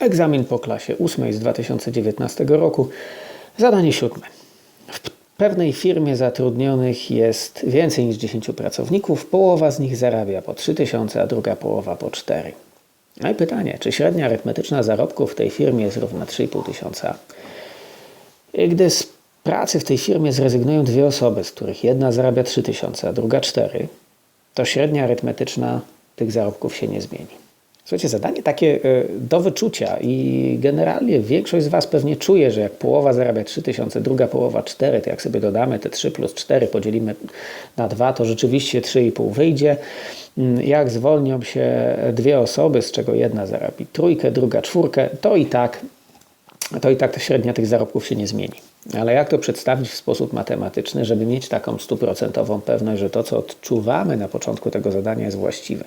Egzamin po klasie 8 z 2019 roku. Zadanie siódme. W pewnej firmie zatrudnionych jest więcej niż 10 pracowników. Połowa z nich zarabia po 3000, a druga połowa po 4. No i pytanie, czy średnia arytmetyczna zarobków w tej firmie jest równa 3,5 tysiąca? I Gdy z pracy w tej firmie zrezygnują dwie osoby, z których jedna zarabia 3000, a druga 4, to średnia arytmetyczna tych zarobków się nie zmieni. Słuchajcie, zadanie takie y, do wyczucia i generalnie większość z Was pewnie czuje, że jak połowa zarabia 3000, druga połowa 4, to jak sobie dodamy te 3 plus 4, podzielimy na 2, to rzeczywiście 3,5 wyjdzie. Mm, Jak zwolnią się dwie osoby, z czego jedna zarabi trójkę, druga czwórkę, to i tak to i tak ta średnia tych zarobków się nie zmieni. Ale jak to przedstawić w sposób matematyczny, żeby mieć taką stuprocentową pewność, że to, co odczuwamy na początku tego zadania, jest właściwe?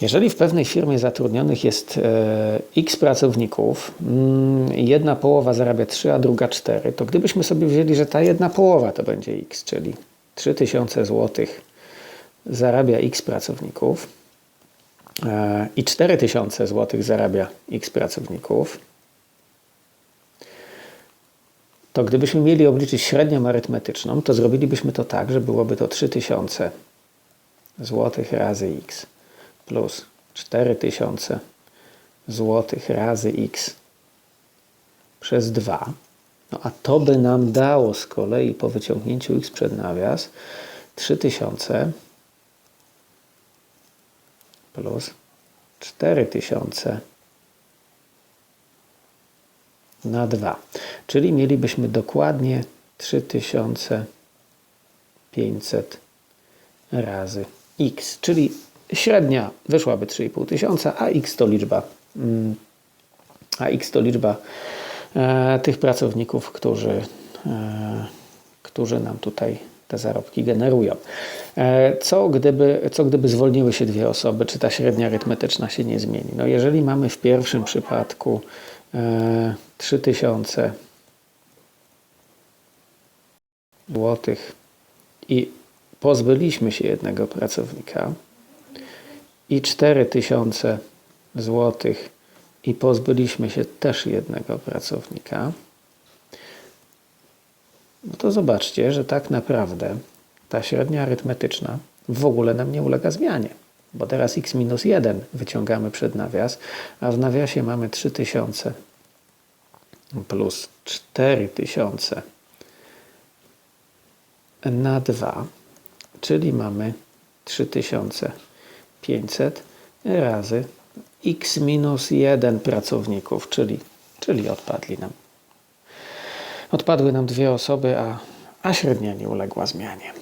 Jeżeli w pewnej firmie zatrudnionych jest e, x pracowników, mm, jedna połowa zarabia 3, a druga 4, to gdybyśmy sobie wzięli, że ta jedna połowa to będzie x, czyli 3000 zł zarabia x pracowników e, i 4000 zł zarabia x pracowników, to gdybyśmy mieli obliczyć średnią arytmetyczną, to zrobilibyśmy to tak, że byłoby to 3000 zł razy x plus 4000 zł razy x przez 2. No a to by nam dało z kolei po wyciągnięciu x przed nawias 3000 plus 4000 na 2. Czyli mielibyśmy dokładnie 3500 razy x, czyli średnia wyszłaby 3,5 tysiąca, a x to liczba, mm, a x to liczba e, tych pracowników, którzy, e, którzy nam tutaj te zarobki generują. E, Co gdyby, co gdyby zwolniły się dwie osoby, czy ta średnia arytmetyczna się nie zmieni? No jeżeli mamy w pierwszym przypadku e, 3000 złotych i pozbyliśmy się jednego pracownika i 4000 złotych i pozbyliśmy się też jednego pracownika, no to zobaczcie, że tak naprawdę ta średnia arytmetyczna w ogóle nam nie ulega zmianie. Bo teraz x minus 1 wyciągamy przed nawias, a w nawiasie mamy 3000 plus 4000 na 2, czyli mamy 3500 razy x minus 1 pracowników, czyli, czyli odpadli nam. Odpadły nam dwie osoby, a, a średnia nie uległa zmianie.